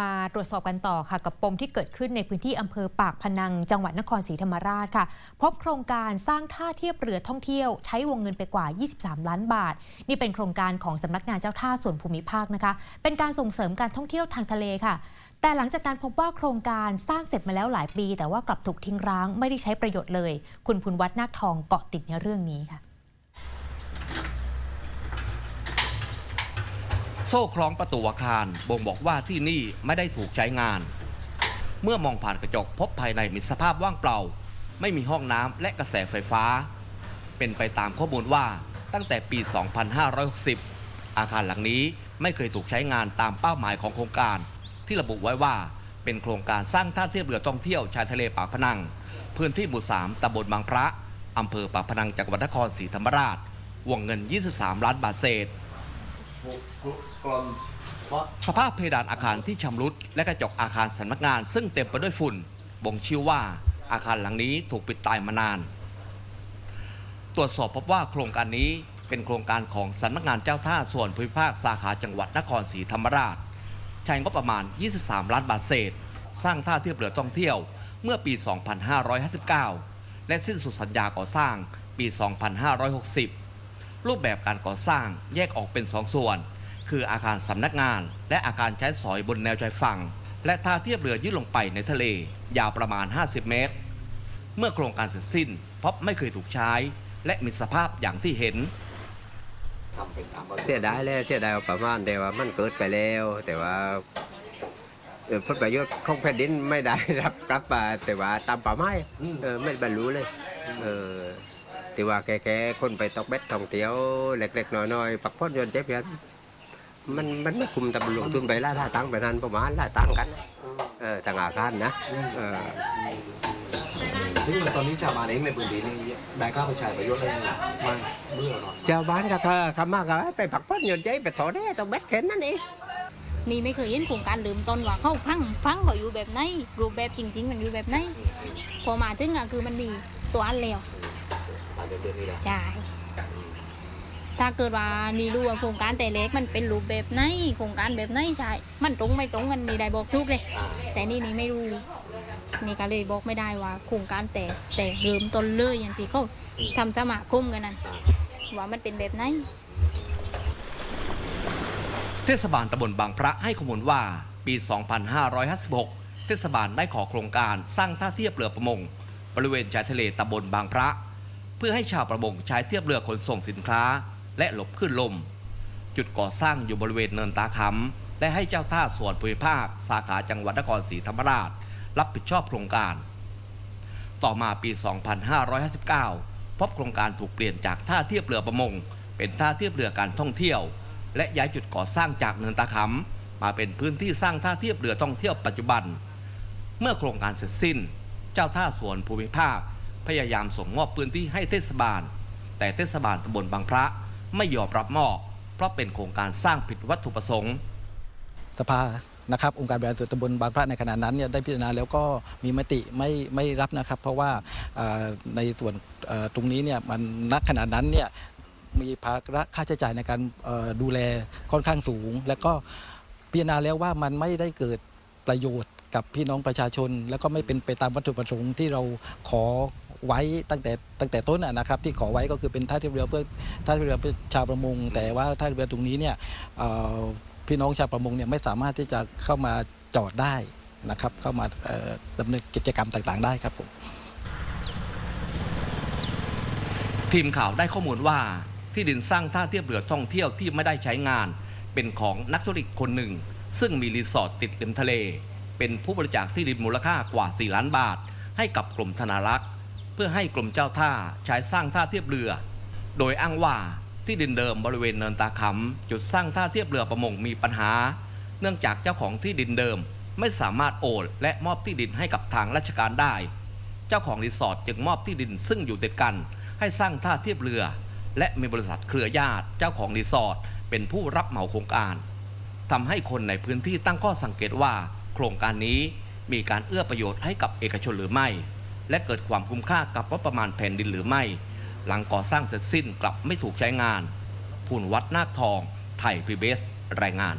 มาตรวจสอบกันต่อค่ะกับปมที่เกิดขึ้นในพื้นที่อำเภอปากพนัง จังหวัดนครศรีธรรมราชค่ะ พบโครงการสร้างท่าเทียบเรือท่องเที่ยว ใช้วงเงินไปกว่า 23 ล้านบาท นี่เป็นโครงการของสำนักงานเจ้าท่าส่วนภูมิภาคนะคะ เป็นการส่งเสริมการท่องเที่ยวทางทะเลค่ะ แต่หลังจากนั้นพบว่าโครงการสร้างเสร็จมาแล้วหลายปี แต่ว่ากลับถูกทิ้งร้างไม่ได้ใช้ประโยชน์เลย คุณพุนวัฒน์นาคทองเกาะติดในเรื่องนี้ค่ะ โซ่คล้องประตูอาคารบ่งบอกว่าที่นี่ไม่ได้ถูกใช้งาน เมื่อมองผ่านกระจกพบภายในมีสภาพว่างเปล่า ไม่มีห้องน้ำและกระแสไฟฟ้า เป็นไปตามข้อมูลว่าตั้งแต่ปี 2560 อาคารหลังนี้ไม่เคยถูกใช้งานตามเป้าหมายของโครงการ ที่ระบุไว้ว่าเป็นโครงการสร้างท่าเทียบเรือท่องเที่ยวชายทะเลปากพนัง พื้นที่หมู่ 3ตำบลบางพระอำเภอปากพนังจังหวัดนครศรีธรรมราช วงเงิน 23 ล้านบาทเศษ สภาพเพดานอาคารที่ชำรุด และกระจกอาคารสำนักงาน ซึ่งเต็มไปด้วยฝุ่น บ่งชี้ว่าอาคารหลังนี้ถูกปิดตายมานาน ตรวจสอบพบว่าโครงการนี้เป็นโครงการของสำนักงานเจ้าท่าส่วนภูมิภาคสาขาจังหวัดนครศรีธรรมราช ใช้งบประมาณ 23 ล้านบาทเศษ สร้างท่าเทียบเรือท่องเที่ยวเมื่อปี 2559 และสิ้นสุดสัญญาก่อสร้างปี 2560 รูปแบบการก่อสร้างแยกออกเป็นสองส่วน คืออาคารสำนักงาน และอาคารใช้สอยบนแนวชายฝั่ง และท่าเทียบเรือยื่นลงไปในทะเล ยาวประมาณ 50 เมตร เมื่อโครงการเสร็จสิ้นพบไม่เคยถูกใช้ และมีสภาพอย่างที่เห็นเสียดายแล้วเสียดายประมาณแต่ว่ามันเกิดไปแล้ว แต่ว่าเอ่อผลประโยชน์ของแผ่นดินไม่ได้รับกลับมาแต่ว่าตามป่าไม้ไม่บรรลุเลย เออ แต่ว่าแกๆคนไปตกเบ็ดท่องเที่ยวเล็กๆน้อยๆปักพ้นยนต์เจ็บยันมันมันไม่คุมตำรวจทุนไปล่าท่าตังค์ไปนั้นประมาณล่าตังค์กันเออทางอาคารนะเออที่ตอนนี้ชาวบ้านเองในพื้นที่นี่ได้เข้าไปใช้ประโยชน์อะไรไม่เบื่อหรอกชาวบ้านก็ค่ะคำมากก็ไปปักพ้นยนต์ใจไปถอดได้ตกเบ็ดแค่นั้นเองนี่ไม่เคยเห็นโครงการเริ่มต้นว่าเขาพังพังเขาอยู่แบบไหนรูปแบบจริงๆมันอยู่แบบไหนพอมาถึงอะคือมันมีตัวอันแล้ว ตามเดือนนี้แหละใช่ถ้าเกิดว่านี่รู้ว่าโครงการแต่เล็กมันเป็นรูปแบบไหนโครงการแบบไหนใช่มันตรงไม่ตรงกันนี่ได้บอกทุกเลย แต่นี่นี่ไม่รู้นี่ก็เลยบอกไม่ได้ว่า โครงการแต่แต่เริ่มต้นเลยอย่างที่เขาทำสมาคมกันนั่นว่ามันเป็นแบบไหนเทศบาลตำบลบางพระให้ข้อมูลว่าปี 2556 เทศบาลได้ขอโครงการสร้างท่าเทียบเรือประมง บริเวณชายทะเลตำบลบางพระเพื่อให้ชาวประมงใช้เทียบเรือขนส่งสินค้า และหลบขึ้นลม จุดก่อสร้างอยู่บริเวณเนินตาคำและให้เจ้าท่าส่วนภูมิภาค สาขาจังหวัดนครศรีธรรมราช รับผิดชอบโครงการ ต่อมาปี 2559 พบโครงการถูกเปลี่ยนจากท่าเทียบเรือประมง เป็นท่าเทียบเรือการท่องเที่ยว และย้ายจุดก่อสร้างจากเนินตาคำมาเป็นพื้นที่สร้างท่าเทียบเรือท่องเที่ยวปัจจุบัน เมื่อโครงการเสร็จสิ้น เจ้าท่าส่วนภูมิภาค พยายามส่งมอบพื้นที่ให้เทศบาล แต่เทศบาลตำบลบางพระไม่ยอมรับมอบเพราะเป็นโครงการสร้างผิดวัตถุประสงค์ สภานะครับองค์การบริหารส่วนตำบลบางพระในขณะนั้นเนี่ยได้พิจารณาแล้วก็มีมติไม่ไม่รับนะครับ เพราะว่าในส่วนตรงนี้เนี่ยมันณขณะนั้นเนี่ยมีภาระค่าใช้จ่ายในการดูแลค่อนข้างสูง แล้วก็พิจารณาแล้วว่ามันไม่ได้เกิดประโยชน์กับพี่น้องประชาชน แล้วก็ไม่เป็นไปตามวัตถุประสงค์ที่เราขอ ไว้ตั้งแต่ตั้งแต่ต้นนะครับ ที่ขอไว้ก็คือเป็นท่าเทียบเรือเพื่อท่าเทียบเรือเพื่อชาวประมง แต่ว่าท่าเทียบเรือตรงนี้เนี่ยพี่น้องชาวประมงเนี่ยไม่สามารถที่จะเข้ามาจอดได้นะครับ เข้ามาดำเนินกิจกรรมต่างๆ ได้ครับผมทีมข่าวได้ข้อมูลว่าที่ดินสร้างท่าเทียบเรือท่องเที่ยวที่ไม่ได้ใช้งาน เป็นของนักธุรกิจคนหนึ่ง ซึ่งมีรีสอร์ทติดริมทะเล เป็นผู้บริจาคที่ดินมูลค่ากว่า 4 ล้านบาท ให้กับกรมธนารักษ์ เพื่อให้กรมเจ้าท่าใช้สร้างท่าเทียบเรือ โดยอ้างว่าที่ดินเดิมบริเวณเนินตาคำจุดสร้างท่าเทียบเรือประมงมีปัญหา เนื่องจากเจ้าของที่ดินเดิมไม่สามารถโอนและมอบที่ดินให้กับทางราชการได้ เจ้าของรีสอร์ทจึงมอบที่ดินซึ่งอยู่ติดกัน ให้สร้างท่าเทียบเรือ และมีบริษัทเครือญาติเจ้าของรีสอร์ทเป็นผู้รับเหมาโครงการทำให้คนในพื้นที่ตั้งข้อสังเกตว่า โครงการนี้มีการเอื้อประโยชน์ให้กับเอกชนหรือไม่ และเกิดความคุ้มค่ากับงบประมาณแผ่นดินหรือไม่ หลังก่อสร้างเสร็จสิ้นกลับไม่ถูกใช้งานภูนวัดนาคทอง ไทยพีบีเอสรายงาน